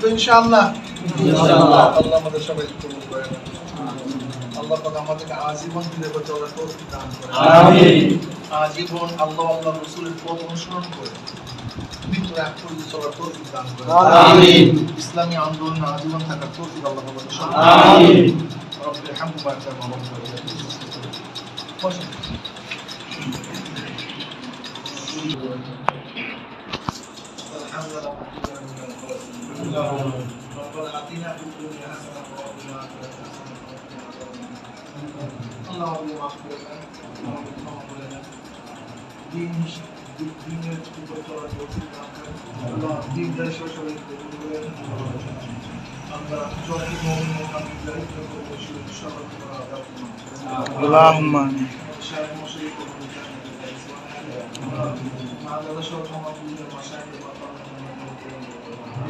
তো ইনশাআল্লাহ ইনশাআল্লাহ। আল্লাহ আমাদের সবাইকে কবুল করে নেন। আল্লাহ পাক আমাদেরকে আজীবন ফিরে চলার তৌফিক দান করেন আমিন আজীবন আল্লাহ আল্লাহ রসুলের পথ অনুসরণ করে মৃত্যুর এক পর্যন্ত চলার তৌফিক দান করেন আমিন। ইসলামী আন্দোলন আজীবন থাকার তৌফিক আল্লাহ আমাদের আমিন। রব্বিল হামদ বারকা মামুন বসেন الحمد لله ربنا آتنا في الدنيا حسنة وفي الآخرة حسنة وقنا عذاب النار اللهم اغفر لنا اللهم اغفر لنا দিন দিনের উপর চলার তৌফিক দান করেন আল্লাহ দিন দেশ ও সবাইকে কবুল করেন আমরা জয় মোহাম্মদ মোহাম্মদ দায়িত্ব করবো শুধু সবার করা আদাব اللهم آمين. شاهد مشرك مع هذا شرط مقبول المشاهد